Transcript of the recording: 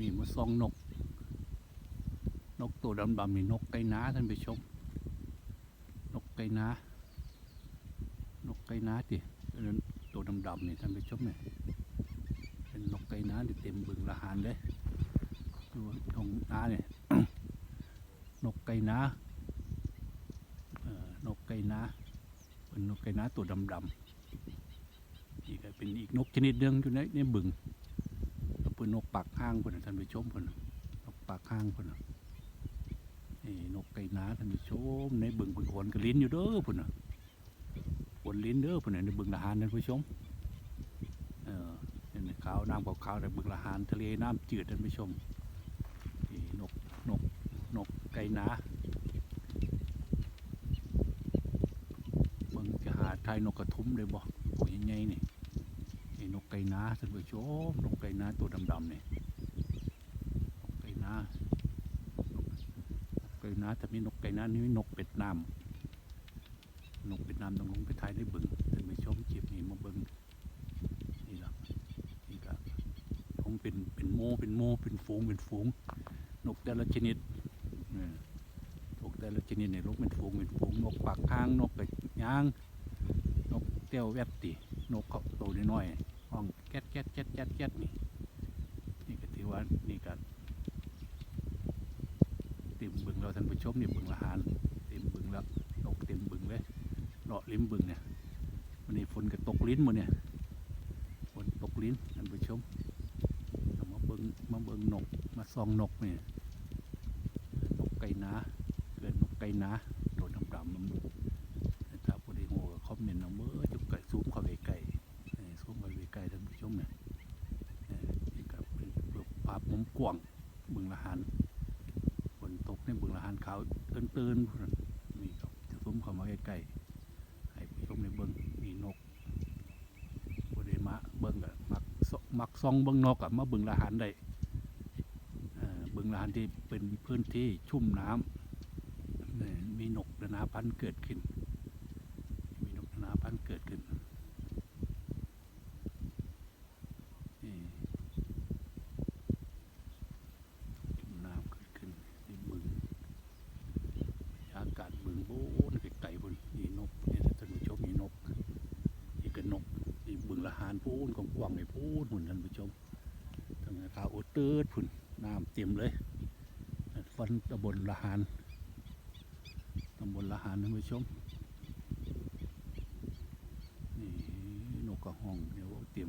มีมาซองนก นกตัวดำๆนี่นกไก่น้าท่านผู้ชม นกไก่น้านกไก่น้าติอันนั้นตัวดำๆนี่ท่านผู้ชมเนี่ยเป็นนกไก่น้าที่เต็มบึงละหานเลยดูตรงน้าเนี่ยนกไก่น้านกไก่น้าเป็นนกไก่น้าตัวดำๆอีกเป็นอีกนกชนิดหนึงอยู่ในในบึง แล้วเป็นนกปากห้างคนน่ะท่านผู้ชมคนน่ะนกปากห้างคนน่นี่นกไก่นาท่านผู้ชมในบึงเป็นขวนกระลิ้นอยู่เด้อคนน่ะขวนลิ้นเด้อคนน่ะในบึงละหานท่านผู้ชมเออนี่ขาวน้ำขาวๆในบึงละหานทะเลน้ำจืดท่านผู้ชมนี่นกนกนกไก่นาเบิ่งจะหาไทยนกกระทุ้มได้บ่ตัวใหญ่ๆนี่ นี่นกไก่นาท่านผู้ชมนกไก่นาตัวดำๆนี่ยนกไก่นานกไก่นาแต่มีนกไก่นานี่นกเป็ดน้ำนกเป็ดน้ำต้องลงไปทายในบึงท่านผู้ชมเก็บนี่มาบิ่งนี่ละนี่ก็คงเป็นเป็นโมเป็นโมเป็นฝูงเป็นฝูง นกแต่ละชนิดนี่นกแต่ละชนิดในนกเป็นฝูงเป็นฝูงนกปากค้างนกกระย่างนกเตี้ยวแวดตินกเขาโตน้อยๆ ห้องแก๊ดแก๊ดแก๊ดแก๊ดแก๊ดนี่นี่ก็ถือว่านี่ก็เต็มบึงเราท่านผู้ชมนี่บึงละหานเต็มบึงแล้วนกเต็มบึงเลยเลาะลิ้มบึงเนี่ยวันนี้ฝนก็ตกลิ้นหมาเนี่ยฝนตกลิ้นท่านผู้ชมมาเบิงมาเบิงนกมาส่องนกเนี่ยนกไก่นาเกิดนกไก่นา ชมเนี่ยเอ่อนี่ก็เป็นภาพมุมกว้างบึงละหานฝนตกในบึงละหานขาวตื่นๆพุ่นน่ะนี่ก็จะซูมเข้ามาใกล้ๆให้ผู้ชมในเบิ่งนี่นกผู้ใดมาเบิ่งก็มักซมักซองเบิ่งนกอะมาบึงละหานได้เอ่อบึงละหานที่เป็นพื้นที่ชุ่มน้ำเนี่ยมีนกนานาพันธุ์เกิดขึ้น มีนกนานาพันธุ์เกิดขึ้นนี่ชุ่มน้ำเกิดขึ้นในบึงบรรยากาศบึงโบ้นไกลๆบนนี่นกนี่ท่านผู้ชมนี่นกนี่ก็นกนี่บึงละหา นพูนกว้างๆในพูนหุ่นท่านผู้ชมทางขาวโอเติร์ดพุ่นน้ำเต็มเลยฟันตำบลละหานตำบลละหานท่านผู้ชมนี่นกกระห้องเนี่ยวเต็ม